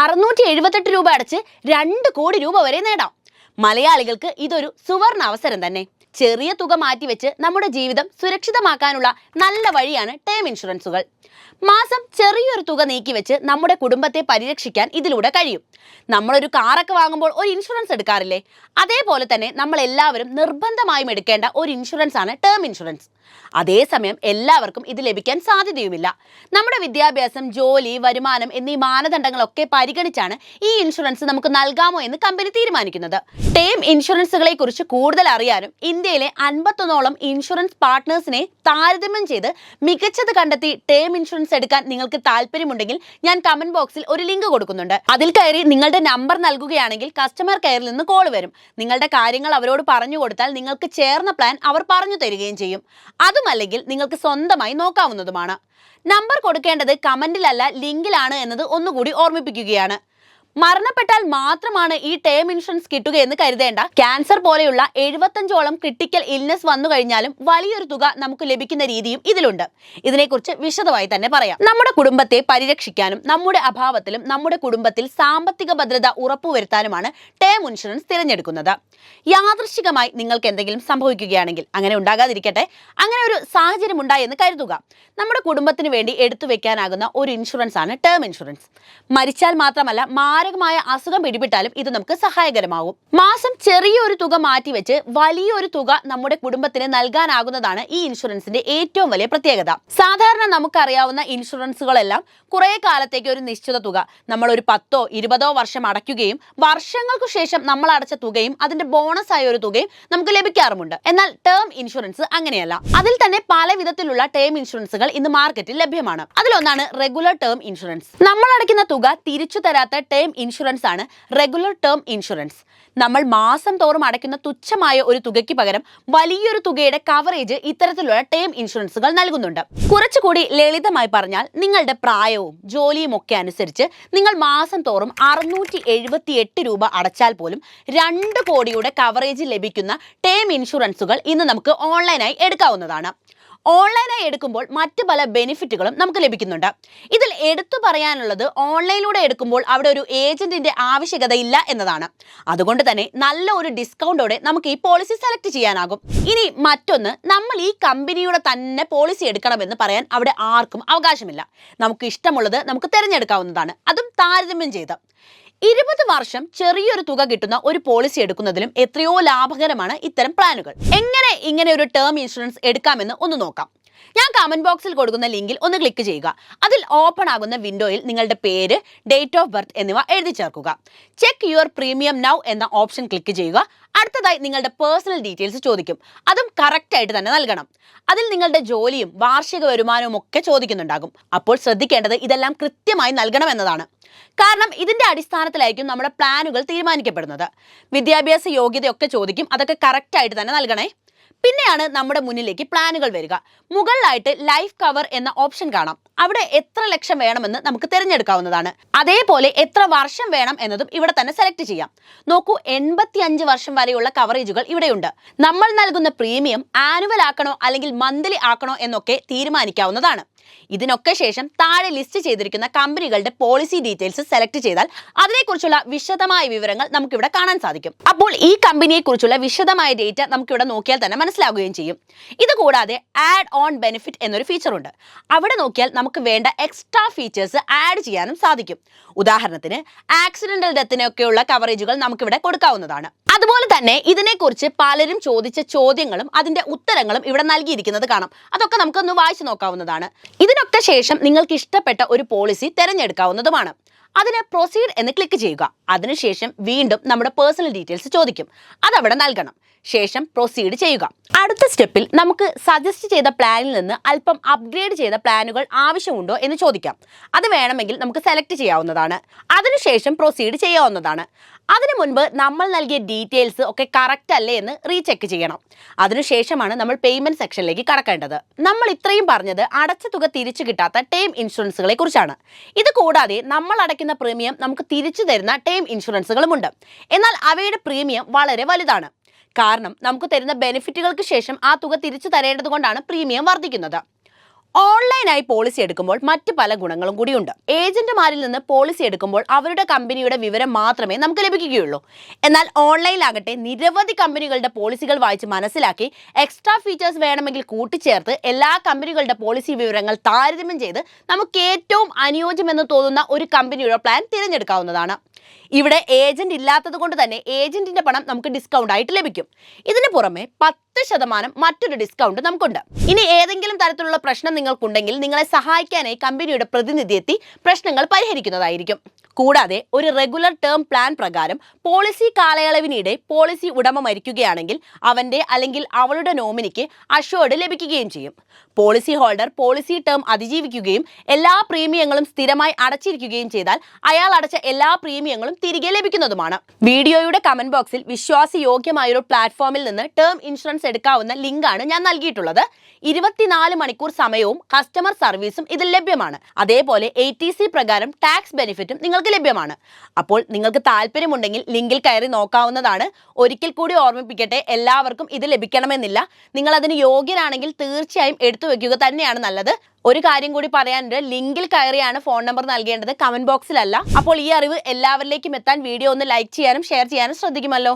അറുന്നൂറ്റി എഴുപത്തെട്ട് രൂപ അടച്ച് രണ്ട് കോടി രൂപ വരെ നേടാം. മലയാളികൾക്ക് ഇതൊരു സുവർണ അവസരം തന്നെ. ചെറിയ തുക മാറ്റിവെച്ച് നമ്മുടെ ജീവിതം സുരക്ഷിതമാക്കാനുള്ള നല്ല വഴിയാണ് ടേം ഇൻഷുറൻസുകൾ. മാസം ചെറിയൊരു തുക നീക്കിവെച്ച് നമ്മുടെ കുടുംബത്തെ പരിരക്ഷിക്കാൻ ഇതിലൂടെ കഴിയും. നമ്മളൊരു കാറൊക്കെ വാങ്ങുമ്പോൾ ഒരു ഇൻഷുറൻസ് എടുക്കാറില്ലേ? അതേപോലെ തന്നെ നമ്മൾ എല്ലാവരും നിർബന്ധമായും എടുക്കേണ്ട ഒരു ഇൻഷുറൻസ് ആണ് ടേം ഇൻഷുറൻസ്. അതേസമയം എല്ലാവർക്കും ഇത് ലഭിക്കാൻ സാധ്യതയുമില്ല. നമ്മുടെ വിദ്യാഭ്യാസം ജോലി വരുമാനം എന്നീ മാനദണ്ഡങ്ങളൊക്കെ പരിഗണിച്ചാണ് ഈ ഇൻഷുറൻസ് നമുക്ക് നൽകാമോ എന്ന് കമ്പനി തീരുമാനിക്കുന്നത്. ടേം ഇൻഷുറൻസുകളെ കുറിച്ച് കൂടുതൽ അറിയാനും ഇന്ത്യയിലെ അൻപത്തൊന്നോളം ഇൻഷുറൻസ് പാർട്ട്നേഴ്സിനെ താരതമ്യം ചെയ്ത് മികച്ചത് കണ്ടെത്തി ടേം ഇൻഷുറൻസ് എടുക്കാൻ നിങ്ങൾക്ക് താല്പര്യമുണ്ടെങ്കിൽ ഞാൻ കമന്റ് ബോക്സിൽ ഒരു ലിങ്ക് കൊടുക്കുന്നുണ്ട്. അതിൽ കയറി നിങ്ങളുടെ നമ്പർ നൽകുകയാണെങ്കിൽ കസ്റ്റമർ കെയറിൽ നിന്ന് കോൾ വരും. നിങ്ങളുടെ കാര്യങ്ങൾ അവരോട് പറഞ്ഞു കൊടുത്താൽ നിങ്ങൾക്ക് ചേർന്ന പ്ലാൻ അവർ പറഞ്ഞു തരികയും ചെയ്യും. അതുമല്ലെങ്കിൽ നിങ്ങൾക്ക് സ്വന്തമായി നോക്കാവുന്നതുമാണ്. നമ്പർ കൊടുക്കേണ്ടത് കമന്റിലല്ല ലിങ്കിലാണ് എന്നത് ഒന്നുകൂടി ഓർമ്മിപ്പിക്കുകയാണ്. മരണപ്പെട്ടാൽ മാത്രമാണ് ഈ ടേം ഇൻഷുറൻസ് കിട്ടുക എന്ന് കരുതേണ്ട. ക്യാൻസർ പോലെയുള്ള എഴുപത്തഞ്ചോളം ക്രിട്ടിക്കൽ ഇൽനെസ് വന്നു കഴിഞ്ഞാലും വലിയൊരു തുക നമുക്ക് ലഭിക്കുന്ന രീതിയും ഇതിലുണ്ട്. ഇതിനെക്കുറിച്ച് വിശദമായി തന്നെ പറയാം. നമ്മുടെ കുടുംബത്തെ പരിരക്ഷിക്കാനും നമ്മുടെ അഭാവത്തിലും നമ്മുടെ കുടുംബത്തിൽ സാമ്പത്തിക ഭദ്രത ഉറപ്പുവരുത്താനുമാണ് ടേം ഇൻഷുറൻസ് തിരഞ്ഞെടുക്കുന്നത്. യാദൃശികമായി നിങ്ങൾക്ക് എന്തെങ്കിലും സംഭവിക്കുകയാണെങ്കിൽ അങ്ങനെ ഉണ്ടാകാതിരിക്കട്ടെ. അങ്ങനെ ഒരു സാഹചര്യം ഉണ്ടായെന്ന് കരുതുക. നമ്മുടെ കുടുംബത്തിന് വേണ്ടി എടുത്തു വെക്കാനാകുന്ന ഒരു ഇൻഷുറൻസ് ആണ് ടേം ഇൻഷുറൻസ് മരിച്ചാൽ മാത്രമല്ല മാരകമായ അസുഖം പിടിപെട്ടാലും ഇത് നമുക്ക് സഹായകരമാകും. മാസം ചെറിയൊരു തുക മാറ്റിവെച്ച് വലിയൊരു തുക നമ്മുടെ കുടുംബത്തിന് നൽകാനാകുന്നതാണ് ഈ ഇൻഷുറൻസിന്റെ ഏറ്റവും വലിയ പ്രത്യേകത. സാധാരണ നമുക്കറിയാവുന്ന ഇൻഷുറൻസുകളെല്ലാം കുറെ കാലത്തേക്ക് ഒരു നിശ്ചിത തുക നമ്മൾ ഒരു പത്തോ ഇരുപതോ വർഷം അടയ്ക്കുകയും വർഷങ്ങൾക്കു ശേഷം നമ്മൾ അടച്ച തുകയും അതിന്റെ ബോണസ് ആയ ഒരു തുകയും നമുക്ക് ലഭിക്കാറുമുണ്ട്. എന്നാൽ ടേം ഇൻഷുറൻസ് അങ്ങനെയല്ല. അതിൽ തന്നെ പല വിധത്തിലുള്ള ടേം ഇൻഷുറൻസുകൾ ഇന്ന് മാർക്കറ്റിൽ ലഭ്യമാണ്. അതിലൊന്നാണ് റെഗുലർ ടേം ഇൻഷുറൻസ്. നമ്മൾ അടയ്ക്കുന്ന തുക തിരിച്ചു തരാത്ത ടേം ഇൻഷുറൻസ് ആണ് റെഗുലർ ടേം ഇൻഷുറൻസ് നമ്മൾ മാസം തോറും അടയ്ക്കുന്ന തുച്ഛമായ ഒരു തുകയ്ക്ക് പകരം വലിയൊരു തുകയുടെ കവറേജ് ഇത്തരത്തിലുള്ള ടേം ഇൻഷുറൻസുകൾ നൽകുന്നുണ്ട്. കുറച്ചുകൂടി ലളിതമായി പറഞ്ഞാൽ നിങ്ങളുടെ പ്രായവും ജോലിയും ഒക്കെ അനുസരിച്ച് നിങ്ങൾ മാസം തോറും അറുന്നൂറ്റി രൂപ അടച്ചാൽ പോലും രണ്ട് കോടിയുടെ കവറേജ് ലഭിക്കുന്ന ടേം ഇൻഷുറൻസുകൾ ഇന്ന് നമുക്ക് ഓൺലൈനായി എടുക്കാവുന്നതാണ്. ഓൺലൈനായി എടുക്കുമ്പോൾ മറ്റ് പല ബെനിഫിറ്റുകളും നമുക്ക് ലഭിക്കുന്നുണ്ട്. ഇതിൽ എടുത്തു പറയാനുള്ളത് ഓൺലൈനിലൂടെ എടുക്കുമ്പോൾ അവിടെ ഒരു ഏജന്റിന്റെ ആവശ്യകത ഇല്ല എന്നതാണ്. അതുകൊണ്ട് തന്നെ നല്ല ഒരു ഡിസ്കൗണ്ടോടെ നമുക്ക് ഈ പോളിസി സെലക്ട് ചെയ്യാനാകും. ഇനി മറ്റൊന്ന് നമ്മൾ ഈ കമ്പനിയുടെ തന്നെ പോളിസി എടുക്കണമെന്ന് പറയാൻ അവിടെ ആർക്കും അവകാശമില്ല. നമുക്ക് ഇഷ്ടമുള്ളത് നമുക്ക് തിരഞ്ഞെടുക്കാവുന്നതാണ്. അതും താരതമ്യം ചെയ്ത്. ഇരുപത് വർഷം ചെറിയൊരു തുക കിട്ടുന്ന ഒരു പോളിസി എടുക്കുന്നതിലും എത്രയോ ലാഭകരമാണ് ഇത്തരം പ്ലാനുകൾ എങ്ങനെ ഇങ്ങനെ ഒരു ടേം ഇൻഷുറൻസ് എടുക്കാമെന്ന് ഒന്ന് നോക്കാം. ഞാൻ കമന്റ് ബോക്സിൽ കൊടുക്കുന്ന ലിങ്കിൽ ഒന്ന് ക്ലിക്ക് ചെയ്യുക. അതിൽ ഓപ്പൺ ആകുന്ന വിൻഡോയിൽ നിങ്ങളുടെ പേര് ഡേറ്റ് ഓഫ് ബർത്ത് എന്നിവ എഴുതി ചേർക്കുക. ചെക്ക് യുവർ പ്രീമിയം നൗ എന്ന ഓപ്ഷൻ ക്ലിക്ക് ചെയ്യുക. അടുത്തതായി നിങ്ങളുടെ പേഴ്സണൽ ഡീറ്റെയിൽസ് ചോദിക്കും. അതും കറക്റ്റ് ആയിട്ട് തന്നെ നൽകണം. അതിൽ നിങ്ങളുടെ ജോലിയും വാർഷിക വരുമാനവും ഒക്കെ ചോദിക്കുന്നുണ്ടാകും. അപ്പോൾ ശ്രദ്ധിക്കേണ്ടത് ഇതെല്ലാം കൃത്യമായി നൽകണം എന്നതാണ്. കാരണം ഇതിന്റെ അടിസ്ഥാനത്തിലായിരിക്കും നമ്മുടെ പ്ലാനുകൾ തീരുമാനിക്കപ്പെടുന്നത്. വിദ്യാഭ്യാസ യോഗ്യതയൊക്കെ ചോദിക്കും. അതൊക്കെ കറക്റ്റ് ആയിട്ട് തന്നെ നൽകണേ. പിന്നെയാണ് നമ്മുടെ മുന്നിലേക്ക് പ്ലാനുകൾ വരിക. മുകളിലായിട്ട് ലൈഫ് കവർ എന്ന ഓപ്ഷൻ കാണാം. അവിടെ എത്ര ലക്ഷം വേണമെന്ന് നമുക്ക് തിരഞ്ഞെടുക്കാവുന്നതാണ്. അതേപോലെ എത്ര വർഷം വേണം എന്നതും ഇവിടെ തന്നെ സെലക്ട് ചെയ്യാം. നോക്കൂ എൺപത്തി അഞ്ച് വർഷം വരെയുള്ള കവറേജുകൾ ഇവിടെയുണ്ട്. നമ്മൾ നൽകുന്ന പ്രീമിയം ആനുവൽ ആക്കണോ അല്ലെങ്കിൽ മന്ത്ലി ആക്കണോ എന്നൊക്കെ തീരുമാനിക്കാവുന്നതാണ്. ഇതിനൊക്കെ ശേഷം താഴെ ലിസ്റ്റ് ചെയ്തിരിക്കുന്ന കമ്പനികളുടെ പോളിസി ഡീറ്റെയിൽസ് സെലക്ട് ചെയ്താൽ അതിനെക്കുറിച്ചുള്ള വിശദമായ വിവരങ്ങൾ നമുക്കിവിടെ കാണാൻ സാധിക്കും. അപ്പോൾ ഈ കമ്പനിയെക്കുറിച്ചുള്ള വിശദമായ ഡേറ്റ നമുക്കിവിടെ നോക്കിയാൽ തന്നെ മനസ്സിലാവുകയും ചെയ്യും. ഇതുകൂടാതെ ആഡ് ഓൺ ബെനിഫിറ്റ് എന്നൊരു ഫീച്ചർ ഉണ്ട്. അവിടെ നോക്കിയാൽ നമുക്ക് വേണ്ട എക്സ്ട്രാ ഫീച്ചേഴ്സ് ആഡ് ചെയ്യാനും സാധിക്കും. ഉദാഹരണത്തിന് ആക്സിഡന്റൽ ഡെത്തിനൊക്കെയുള്ള കവറേജുകൾ നമുക്കിവിടെ കൊടുക്കാവുന്നതാണ്. അതുപോലെ തന്നെ ഇതിനെക്കുറിച്ച് പലരും ചോദിച്ച ചോദ്യങ്ങളും അതിന്റെ ഉത്തരങ്ങളും ഇവിടെ നൽകിയിരിക്കുന്നത് കാണാം. അതൊക്കെ നമുക്കൊന്ന് വായിച്ചു നോക്കാവുന്നതാണ്. ഇതിനൊക്കെ ശേഷം നിങ്ങൾക്ക് ഇഷ്ടപ്പെട്ട ഒരു പോളിസി തിരഞ്ഞെടുക്കാവുന്നതുമാണ്. അതിന് പ്രൊസീഡ് എന്ന് ക്ലിക്ക് ചെയ്യുക. അതിനുശേഷം വീണ്ടും നമ്മുടെ പേഴ്സണൽ ഡീറ്റെയിൽസ് ചോദിക്കും. അതവിടെ നൽകണം. ശേഷം പ്രൊസീഡ് ചെയ്യുക. അടുത്ത സ്റ്റെപ്പിൽ നമുക്ക് സജസ്റ്റ് ചെയ്ത പ്ലാനിൽ നിന്ന് അല്പം അപ്ഗ്രേഡ് ചെയ്ത പ്ലാനുകൾ ആവശ്യമുണ്ടോ എന്ന് ചോദിക്കാം. അത് വേണമെങ്കിൽ നമുക്ക് സെലക്ട് ചെയ്യാവുന്നതാണ്. അതിനുശേഷം പ്രൊസീഡ് ചെയ്യാവുന്നതാണ്. അതിനു മുൻപ് നമ്മൾ നൽകിയ ഡീറ്റെയിൽസ് ഒക്കെ കറക്റ്റ് അല്ലേ എന്ന് റീചെക്ക് ചെയ്യണം. അതിനുശേഷമാണ് നമ്മൾ പേയ്മെന്റ് സെക്ഷനിലേക്ക് കടക്കേണ്ടത്. നമ്മൾ ഇത്രയും പറഞ്ഞത് അടച്ച തുക തിരിച്ചു കിട്ടാത്ത ടേം ഇൻഷുറൻസുകളെ കുറിച്ചാണ്. ഇത് കൂടാതെ നമ്മൾ അടയ്ക്കുന്ന പ്രീമിയം നമുക്ക് തിരിച്ചു തരുന്ന ടേം ഇൻഷുറൻസുകളുമുണ്ട് എന്നാൽ അവയുടെ പ്രീമിയം വളരെ വലുതാണ്. കാരണം നമുക്ക് തരുന്ന ബെനിഫിറ്റുകൾക്ക് ശേഷം ആ തുക തിരിച്ചു തരേണ്ടത് കൊണ്ടാണ് പ്രീമിയം വർദ്ധിക്കുന്നത്. ഓൺലൈനായി പോളിസി എടുക്കുമ്പോൾ മറ്റ് പല ഗുണങ്ങളും കൂടിയുണ്ട് ഏജന്റുമാരിൽ നിന്ന് പോളിസി എടുക്കുമ്പോൾ അവരുടെ കമ്പനിയുടെ വിവരം മാത്രമേ നമുക്ക് ലഭിക്കുകയുള്ളൂ. എന്നാൽ ഓൺലൈനിലാകട്ടെ നിരവധി കമ്പനികളുടെ പോളിസികൾ വായിച്ച് മനസ്സിലാക്കി എക്സ്ട്രാ ഫീച്ചേഴ്സ് വേണമെങ്കിൽ കൂട്ടിച്ചേർത്ത് എല്ലാ കമ്പനികളുടെ പോളിസി വിവരങ്ങൾ താരതമ്യം ചെയ്ത് നമുക്ക് ഏറ്റവും അനുയോജ്യമെന്ന് തോന്നുന്ന ഒരു കമ്പനിയുടെ പ്ലാൻ തിരഞ്ഞെടുക്കാവുന്നതാണ്. ഇവിടെ ഏജന്റ് ഇല്ലാത്തത് കൊണ്ട് തന്നെ ഏജന്റിന്റെ പണം നമുക്ക് ഡിസ്കൗണ്ട് ആയിട്ട് ലഭിക്കും. ഇതിന് പുറമെ പത്ത് ശതമാനം മറ്റൊരു ഡിസ്കൗണ്ട് നമുക്കുണ്ട്. ഇനി ഏതെങ്കിലും തരത്തിലുള്ള പ്രശ്നം നിങ്ങൾക്കുണ്ടെങ്കിൽ നിങ്ങളെ സഹായിക്കാനായി കമ്പനിയുടെ പ്രതിനിധി എത്തി പ്രശ്നങ്ങൾ പരിഹരിക്കുന്നതായിരിക്കും. കൂടാതെ ഒരു റെഗുലർ ടേം പ്ലാൻ പ്രകാരം പോളിസി കാലയളവിനിടെ പോളിസി ഉടമ മരിക്കുകയാണെങ്കിൽ അവന്റെ അല്ലെങ്കിൽ അവളുടെ നോമിനിക്ക് അഷ്വേർഡ് ലഭിക്കുകയും ചെയ്യും. പോളിസി ഹോൾഡർ പോളിസി ടേം അതിജീവിക്കുകയും എല്ലാ പ്രീമിയങ്ങളും സ്ഥിരമായി അടച്ചിരിക്കുകയും ചെയ്താൽ അയാൾ അടച്ച എല്ലാ പ്രീമിയങ്ങളും തിരികെ ലഭിക്കുന്നതുമാണ്. വീഡിയോയുടെ കമന്റ് ബോക്സിൽ വിശ്വാസയോഗ്യമായ യോഗ്യമായൊരു പ്ലാറ്റ്ഫോമിൽ നിന്ന് ടേം ഇൻഷുറൻസ് എടുക്കാവുന്ന ലിങ്കാണ് ഞാൻ നൽകിയിട്ടുള്ളത്. ഇരുപത്തിനാല് മണിക്കൂർ സമയവും കസ്റ്റമർ സർവീസും ഇതിൽ ലഭ്യമാണ്. അതേപോലെ എ പ്രകാരം ടാക്സ് ബെനിഫിറ്റും നിങ്ങൾക്ക് ലഭ്യമാണ്. അപ്പോൾ നിങ്ങൾക്ക് താല്പര്യമുണ്ടെങ്കിൽ ലിങ്കിൽ കയറി നോക്കാവുന്നതാണ്. ഒരിക്കൽ കൂടി ഓർമ്മിപ്പിക്കട്ടെ എല്ലാവർക്കും ഇത് ലഭിക്കണമെന്നില്ല. നിങ്ങൾ അതിന് യോഗ്യനാണെങ്കിൽ തീർച്ചയായും എടുത്തു വെക്കുക തന്നെയാണ് നല്ലത്. ഒരു കാര്യം കൂടി പറയാനുണ്ട് ലിങ്കിൽ കയറിയാണ് ഫോൺ നമ്പർ നൽകേണ്ടത് കമന്റ് ബോക്സിലല്ല. അപ്പോൾ ഈ അറിവ് എല്ലാവരിലേക്കും എത്താൻ വീഡിയോ ഒന്ന് ലൈക്ക് ചെയ്യാനും ഷെയർ ചെയ്യാനും ശ്രദ്ധിക്കുമല്ലോ.